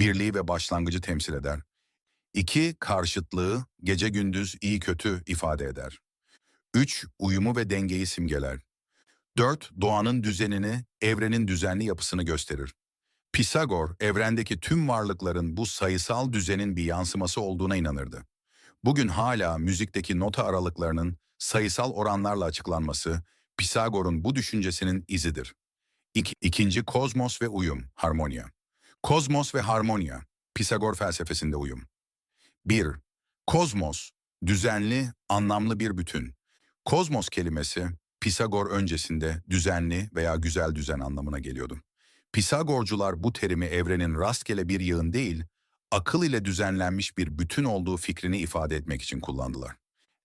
birliği ve başlangıcı temsil eder. 2. Karşıtlığı, gece gündüz iyi kötü ifade eder. 3. Uyumu ve dengeyi simgeler. 4. Doğanın düzenini, evrenin düzenli yapısını gösterir. Pisagor, evrendeki tüm varlıkların bu sayısal düzenin bir yansıması olduğuna inanırdı. Bugün hala müzikteki nota aralıklarının sayısal oranlarla açıklanması, Pisagor'un bu düşüncesinin izidir. İk, ikinci kozmos ve uyum, harmonia. Kozmos ve harmonia, Pisagor felsefesinde uyum. 1. Kozmos, düzenli, anlamlı bir bütün. Kozmos kelimesi, Pisagor öncesinde düzenli veya güzel düzen anlamına geliyordu. Pisagorcular bu terimi evrenin rastgele bir yığın değil, akıl ile düzenlenmiş bir bütün olduğu fikrini ifade etmek için kullandılar.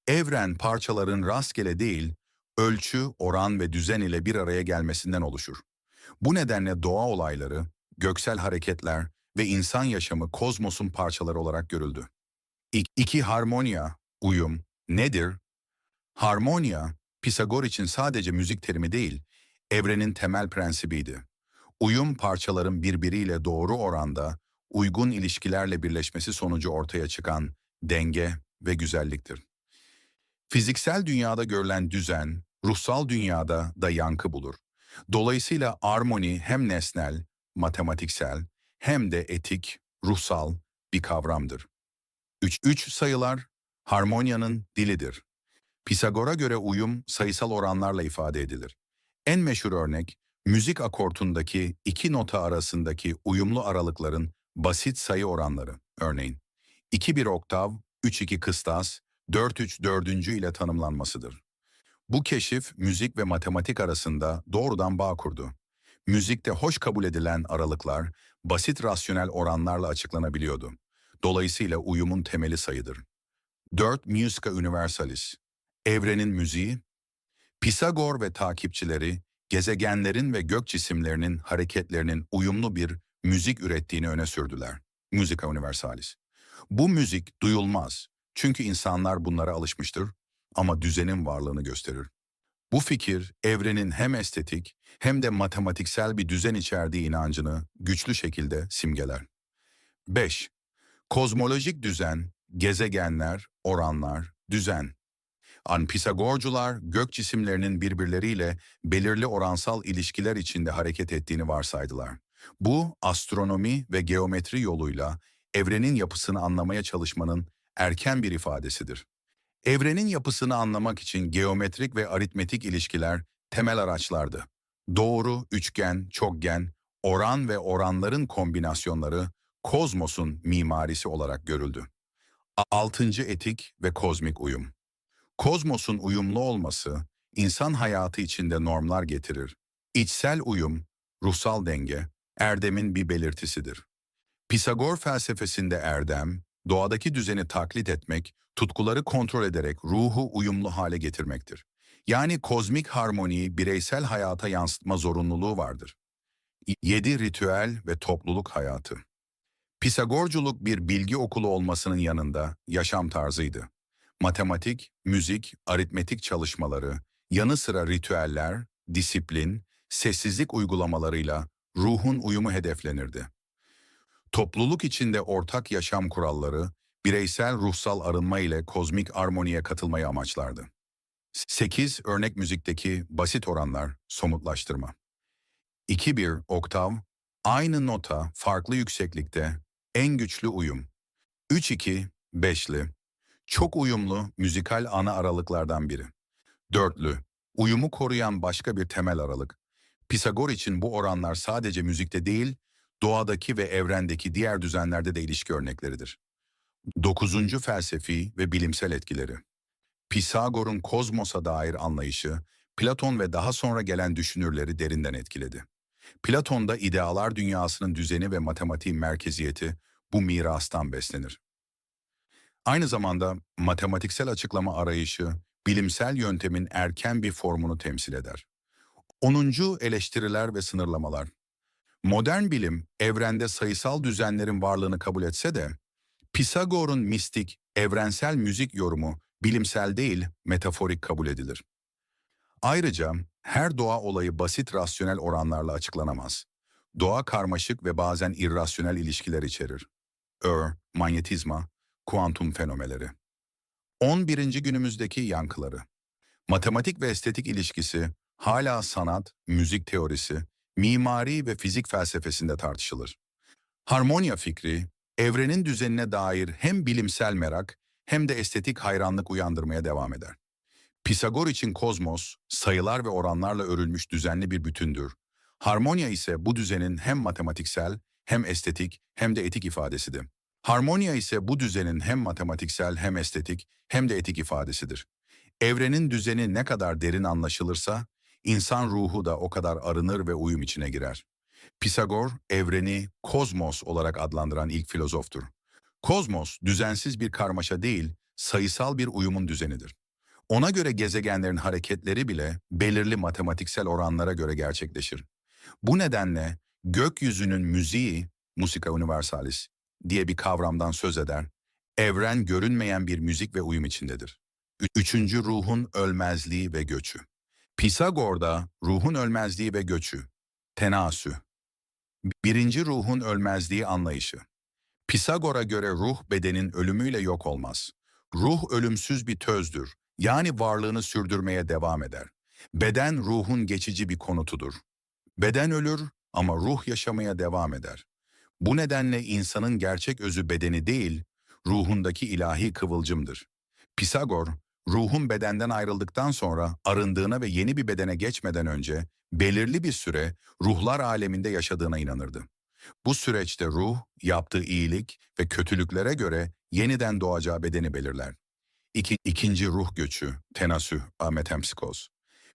Evren parçaların rastgele değil, ölçü, oran ve düzen ile bir araya gelmesinden oluşur. Bu nedenle doğa olayları, göksel hareketler ve insan yaşamı kozmosun parçaları olarak görüldü. İk- İki harmonia, uyum, nedir? Harmonia, Pisagor için sadece müzik terimi değil, evrenin temel prensibiydi. Uyum parçaların birbiriyle doğru oranda, uygun ilişkilerle birleşmesi sonucu ortaya çıkan denge ve güzelliktir. Fiziksel dünyada görülen düzen, ruhsal dünyada da yankı bulur. Dolayısıyla armoni hem nesnel, matematiksel hem de etik, ruhsal bir kavramdır. 3 üç sayılar harmoniyanın dilidir. Pisagor'a göre uyum sayısal oranlarla ifade edilir. En meşhur örnek, müzik akortundaki iki nota arasındaki uyumlu aralıkların basit sayı oranları. Örneğin 2-1 oktav, 3-2 kıstas, 4-3 ile tanımlanmasıdır. Bu keşif müzik ve matematik arasında doğrudan bağ kurdu. Müzikte hoş kabul edilen aralıklar basit rasyonel oranlarla açıklanabiliyordu. Dolayısıyla uyumun temeli sayıdır. 4. Musica Universalis Evrenin müziği, Pisagor ve takipçileri gezegenlerin ve gök cisimlerinin hareketlerinin uyumlu bir müzik ürettiğini öne sürdüler. Musica Universalis. Bu müzik duyulmaz çünkü insanlar bunlara alışmıştır ama düzenin varlığını gösterir. Bu fikir evrenin hem estetik hem de matematiksel bir düzen içerdiği inancını güçlü şekilde simgeler. 5. Kozmolojik düzen, gezegenler, oranlar, düzen. An Pisagorcular gök cisimlerinin birbirleriyle belirli oransal ilişkiler içinde hareket ettiğini varsaydılar. Bu astronomi ve geometri yoluyla evrenin yapısını anlamaya çalışmanın erken bir ifadesidir. Evrenin yapısını anlamak için geometrik ve aritmetik ilişkiler temel araçlardı. Doğru, üçgen, çokgen, oran ve oranların kombinasyonları kozmosun mimarisi olarak görüldü. Altıncı etik ve kozmik uyum. Kozmosun uyumlu olması, insan hayatı içinde normlar getirir. İçsel uyum, ruhsal denge, erdemin bir belirtisidir. Pisagor felsefesinde erdem, doğadaki düzeni taklit etmek, tutkuları kontrol ederek ruhu uyumlu hale getirmektir. Yani kozmik harmoniyi bireysel hayata yansıtma zorunluluğu vardır. 7. Ritüel ve topluluk hayatı. Pisagorculuk bir bilgi okulu olmasının yanında yaşam tarzıydı. Matematik, müzik, aritmetik çalışmaları, yanı sıra ritüeller, disiplin, sessizlik uygulamalarıyla ruhun uyumu hedeflenirdi. Topluluk içinde ortak yaşam kuralları, bireysel ruhsal arınma ile kozmik armoniye katılmayı amaçlardı. 8. Örnek müzikteki basit oranlar, somutlaştırma. 2-1 oktav, aynı nota farklı yükseklikte, en güçlü uyum. 3-2, beşli, çok uyumlu müzikal ana aralıklardan biri. Dörtlü, uyumu koruyan başka bir temel aralık. Pisagor için bu oranlar sadece müzikte değil, doğadaki ve evrendeki diğer düzenlerde de ilişki örnekleridir. Dokuzuncu felsefi ve bilimsel etkileri. Pisagor'un kozmosa dair anlayışı, Platon ve daha sonra gelen düşünürleri derinden etkiledi. Platon'da idealar dünyasının düzeni ve matematiğin merkeziyeti bu mirastan beslenir. Aynı zamanda matematiksel açıklama arayışı, bilimsel yöntemin erken bir formunu temsil eder. 10. Eleştiriler ve sınırlamalar. Modern bilim, evrende sayısal düzenlerin varlığını kabul etse de, Pisagor'un mistik, evrensel müzik yorumu bilimsel değil, metaforik kabul edilir. Ayrıca her doğa olayı basit rasyonel oranlarla açıklanamaz. doğa karmaşık ve bazen irrasyonel ilişkiler içerir. Ör, manyetizma, kuantum fenomeleri. 11. günümüzdeki yankıları. Matematik ve estetik ilişkisi hala sanat, müzik teorisi, mimari ve fizik felsefesinde tartışılır. Harmonya fikri, evrenin düzenine dair hem bilimsel merak hem de estetik hayranlık uyandırmaya devam eder. Pisagor için kozmos, sayılar ve oranlarla örülmüş düzenli bir bütündür. Harmonya ise bu düzenin hem matematiksel, hem estetik, hem de etik ifadesidir. Harmonya ise bu düzenin hem matematiksel, hem estetik, hem de etik ifadesidir. Evrenin düzeni ne kadar derin anlaşılırsa, insan ruhu da o kadar arınır ve uyum içine girer. Pisagor, evreni kozmos olarak adlandıran ilk filozoftur. Kozmos, düzensiz bir karmaşa değil, sayısal bir uyumun düzenidir. Ona göre gezegenlerin hareketleri bile belirli matematiksel oranlara göre gerçekleşir. Bu nedenle gökyüzünün müziği, musica universalis diye bir kavramdan söz eder. Evren görünmeyen bir müzik ve uyum içindedir. Üçüncü ruhun ölmezliği ve göçü. Pisagor'da ruhun ölmezliği ve göçü, tenasü. Birinci ruhun ölmezliği anlayışı. Pisagor'a göre ruh bedenin ölümüyle yok olmaz. Ruh ölümsüz bir tözdür, yani varlığını sürdürmeye devam eder. Beden ruhun geçici bir konutudur. Beden ölür ama ruh yaşamaya devam eder. Bu nedenle insanın gerçek özü bedeni değil, ruhundaki ilahi kıvılcımdır. Pisagor, ruhun bedenden ayrıldıktan sonra arındığına ve yeni bir bedene geçmeden önce belirli bir süre ruhlar aleminde yaşadığına inanırdı. Bu süreçte ruh, yaptığı iyilik ve kötülüklere göre yeniden doğacağı bedeni belirler. İki, ikinci ruh göçü, tenasü, ametempsikos.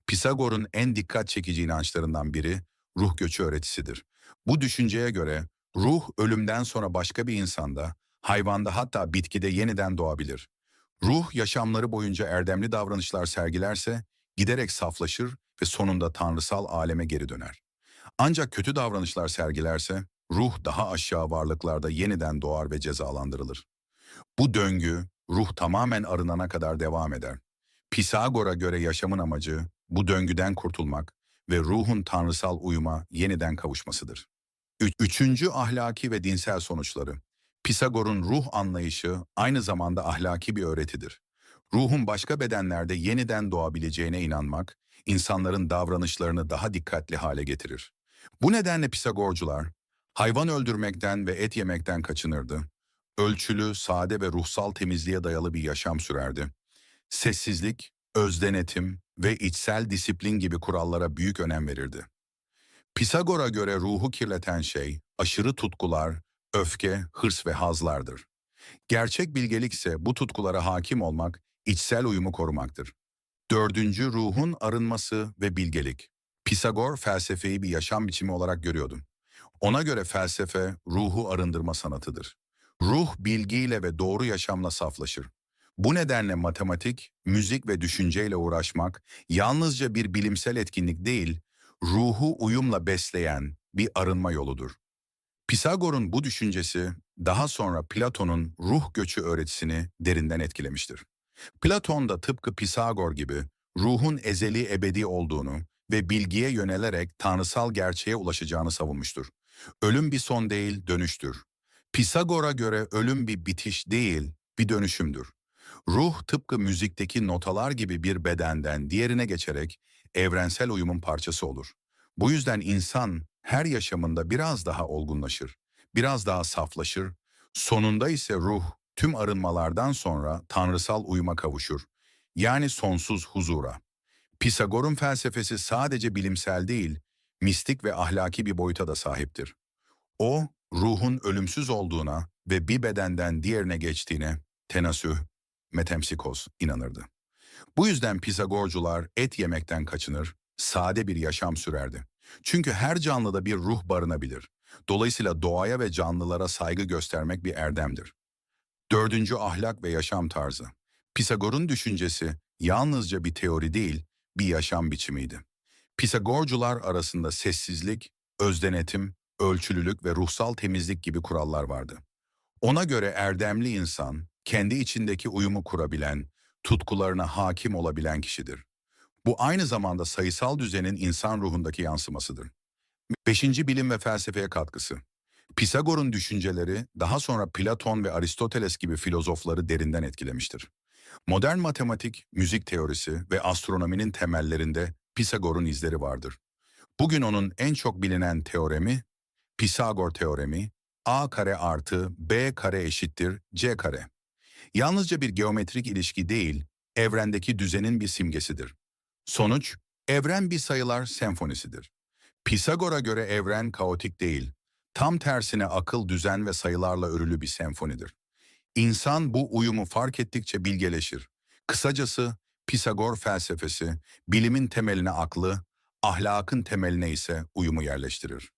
Pisagor'un en dikkat çekici inançlarından biri ruh göçü öğretisidir. Bu düşünceye göre ruh ölümden sonra başka bir insanda, hayvanda hatta bitkide yeniden doğabilir. Ruh yaşamları boyunca erdemli davranışlar sergilerse giderek saflaşır ve sonunda tanrısal aleme geri döner. Ancak kötü davranışlar sergilerse ruh daha aşağı varlıklarda yeniden doğar ve cezalandırılır. Bu döngü ruh tamamen arınana kadar devam eder. Pisagor'a göre yaşamın amacı bu döngüden kurtulmak ve ruhun tanrısal uyuma yeniden kavuşmasıdır. Üç- Üçüncü ahlaki ve dinsel sonuçları. Pisagor'un ruh anlayışı aynı zamanda ahlaki bir öğretidir. Ruhun başka bedenlerde yeniden doğabileceğine inanmak, insanların davranışlarını daha dikkatli hale getirir. Bu nedenle Pisagorcular, hayvan öldürmekten ve et yemekten kaçınırdı. Ölçülü, sade ve ruhsal temizliğe dayalı bir yaşam sürerdi. Sessizlik, özdenetim ve içsel disiplin gibi kurallara büyük önem verirdi. Pisagor'a göre ruhu kirleten şey, aşırı tutkular, öfke, hırs ve hazlardır. Gerçek bilgelik ise bu tutkulara hakim olmak, içsel uyumu korumaktır. Dördüncü ruhun arınması ve bilgelik. Pisagor felsefeyi bir yaşam biçimi olarak görüyordu. Ona göre felsefe ruhu arındırma sanatıdır. Ruh bilgiyle ve doğru yaşamla saflaşır. Bu nedenle matematik, müzik ve düşünceyle uğraşmak yalnızca bir bilimsel etkinlik değil, ruhu uyumla besleyen bir arınma yoludur. Pisagor'un bu düşüncesi daha sonra Platon'un ruh göçü öğretisini derinden etkilemiştir. Platon da tıpkı Pisagor gibi ruhun ezeli ebedi olduğunu ve bilgiye yönelerek tanrısal gerçeğe ulaşacağını savunmuştur. Ölüm bir son değil, dönüştür. Pisagor'a göre ölüm bir bitiş değil, bir dönüşümdür. Ruh tıpkı müzikteki notalar gibi bir bedenden diğerine geçerek evrensel uyumun parçası olur. Bu yüzden insan her yaşamında biraz daha olgunlaşır, biraz daha saflaşır, sonunda ise ruh tüm arınmalardan sonra tanrısal uyuma kavuşur. Yani sonsuz huzura. Pisagor'un felsefesi sadece bilimsel değil, mistik ve ahlaki bir boyuta da sahiptir. O, ruhun ölümsüz olduğuna ve bir bedenden diğerine geçtiğine, tenasüh, metempsikos inanırdı. Bu yüzden Pisagorcular et yemekten kaçınır, sade bir yaşam sürerdi. Çünkü her canlıda bir ruh barınabilir. Dolayısıyla doğaya ve canlılara saygı göstermek bir erdemdir. Dördüncü ahlak ve yaşam tarzı. Pisagor'un düşüncesi yalnızca bir teori değil, bir yaşam biçimiydi. Pisagorcular arasında sessizlik, özdenetim, ölçülülük ve ruhsal temizlik gibi kurallar vardı. Ona göre erdemli insan, kendi içindeki uyumu kurabilen, tutkularına hakim olabilen kişidir. Bu aynı zamanda sayısal düzenin insan ruhundaki yansımasıdır. Beşinci bilim ve felsefeye katkısı. Pisagor'un düşünceleri daha sonra Platon ve Aristoteles gibi filozofları derinden etkilemiştir. Modern matematik, müzik teorisi ve astronominin temellerinde Pisagor'un izleri vardır. Bugün onun en çok bilinen teoremi, Pisagor teoremi, a kare artı b kare eşittir c kare. Yalnızca bir geometrik ilişki değil, evrendeki düzenin bir simgesidir. Sonuç, evren bir sayılar senfonisidir. Pisagor'a göre evren kaotik değil, tam tersine akıl, düzen ve sayılarla örülü bir senfonidir. İnsan bu uyumu fark ettikçe bilgeleşir. Kısacası Pisagor felsefesi, bilimin temeline aklı, ahlakın temeline ise uyumu yerleştirir.